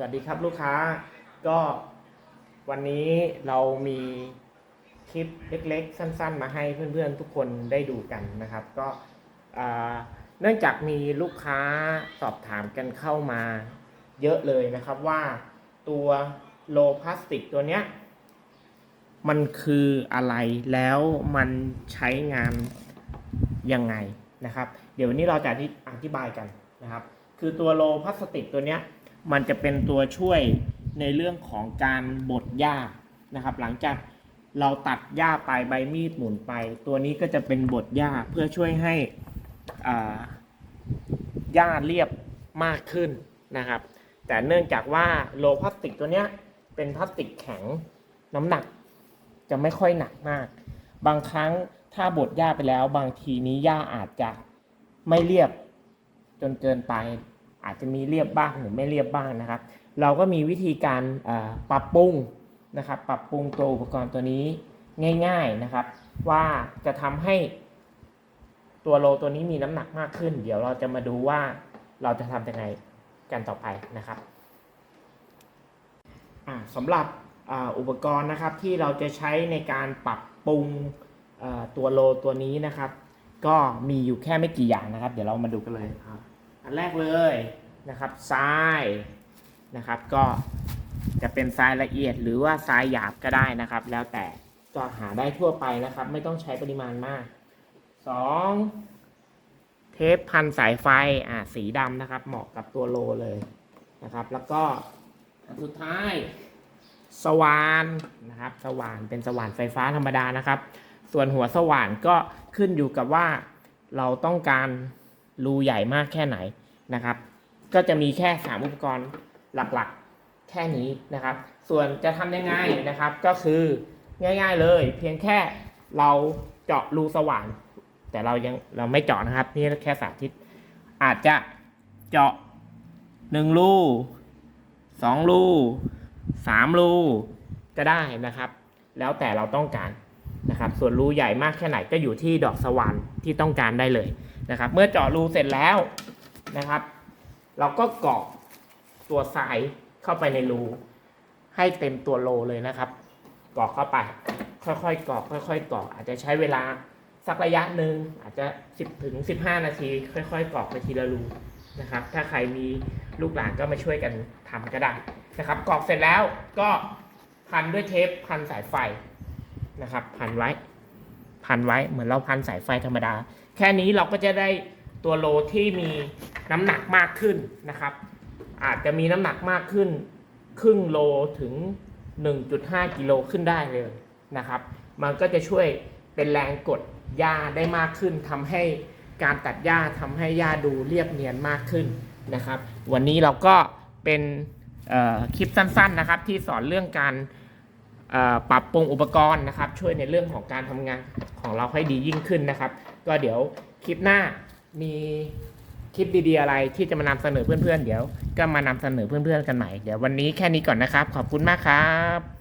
สวัสดีครับลูกค้าก็วันนี้เรามีคลิปเล็กๆ สั้นๆ มาให้เพื่อนๆทุกคนได้ดูกันนะครับ ก็เนื่องจากมีลูกค้าสอบถามกันเข้ามาเยอะเลยนะครับว่าตัวโลพลาสติกตัวเนี้ยมันคืออะไรแล้วมันใช้งานยังไงนะครับ เดี๋ยววันนี้เราจะอธิบายกันนะครับ คือตัวโลพลาสติกตัวเนี้ย มันจะเป็นตัวช่วยในเรื่องของการบดหญ้านะครับ หลังจากเราตัดหญ้าไปใบมีดหมุนไป ตัวนี้ก็จะเป็นบดหญ้าเพื่อช่วยให้หญ้าเรียบมากขึ้นนะครับ แต่เนื่องจากว่าโลพลาสติกตัวเนี้ยเป็นพลาสติกแข็งน้ำหนักจะไม่ค่อยหนักมาก บางครั้งถ้าบดหญ้าไปแล้ว บางทีนี้หญ้าอาจจะไม่เรียบจนเกินไป อาจจะมีเรียบบ้างหรือไม่เรียบบ้างนะครับ เราก็มีวิธีการปรับปรุงนะครับ ปรับปรุงตัวอุปกรณ์ตัวนี้ง่าย ๆนะครับ ว่าจะทำให้ตัวโลตัวนี้มีน้ำหนักมากขึ้น เดี๋ยวเราจะมาดูว่าเราจะทำยังไงกันต่อไปนะครับอ่าสำหรับอุปกรณ์นะครับที่เราจะใช้ในการปรับปรุงตัวโลตัวนี้นะครับ ก็มีอยู่แค่ไม่กี่อย่างนะครับ เดี๋ยวเรามาดูกันเลยครับ อันแรกเลยนะครับทรายนะครับก็จะเป็นทรายละเอียดหรือว่าทรายหยาบก็ได้นะครับ แล้วแต่ก็หาได้ทั่วไปนะครับ ไม่ต้องใช้ปริมาณมาก 2. เทปพันสายไฟอ่าสีดำนะครับ เหมาะกับตัวโลเลยนะครับ แล้วก็อันสุดท้ายสว่านนะครับ สว่านเป็นสว่านไฟฟ้าธรรมดานะครับ ส่วนหัวสว่านก็ขึ้นอยู่กับว่าเราต้องการ รูใหญ่มากแค่ไหนนะครับ ก็จะมีแค่ 3 อุปกรณ์หลักๆ แค่นี้นะครับ ส่วนจะทำยังไงนะครับ ก็คือง่าย ๆเลย เพียงแค่เราเจาะรูสว่าน แต่เรายังเราไม่เจาะนะครับ นี่แค่สาธิต อาจจะเจาะหนึ่งรูสองรูสามรูก็ได้นะครับ แล้วแต่เราต้องการ นะครับส่วนรูใหญ่มากแค่ไหนก็อยู่ที่ดอกสว่านที่ต้องการได้เลยนะครับเมื่อเจาะรูเสร็จแล้วนะครับ เราก็กรอกตัวทรายเข้าไปในรูให้เต็มตัวโลเลยนะครับกรอกเข้าไป ค่อยๆกรอกค่อยๆกรอก อาจจะใช้เวลาสักระยะหนึ่งอาจจะ 10ถึง15 นาที ค่อยๆกรอกไปทีละรูนะครับ ถ้าใครมีลูกหลานก็มาช่วยกันทำก็ได้นะครับกรอกเสร็จแล้วก็พันด้วยเทปพันสายไฟ นะครับพันไว้พันไว้เหมือนเราพันสายไฟธรรมดา แค่นี้เราก็จะได้ตัวโลที่มีน้ำหนักมากขึ้นนะครับ อาจจะมีน้ำหนักมากขึ้น ครึ่งโลถึง 1.5 กิโลขึ้นได้เลยนะครับ มันก็จะช่วยเป็นแรงกดหญ้าได้มากขึ้นทำให้การตัดหญ้าทำให้หญ้าดูเรียบเนียนมากขึ้นนะครับ วันนี้เราก็เป็นคลิปสั้นๆนะครับ ที่สอนเรื่องการ ปรับปรุงอุปกรณ์นะครับ ช่วยในเรื่องของการทำงานของเราให้ดียิ่งขึ้นนะครับ ก็เดี๋ยวคลิปหน้ามีคลิปดีๆอะไรที่จะมานำเสนอเพื่อนๆเดี๋ยว ก็มานำเสนอเพื่อนๆกันใหม่ เดี๋ยววันนี้แค่นี้ก่อนนะครับ ขอบคุณมากครับ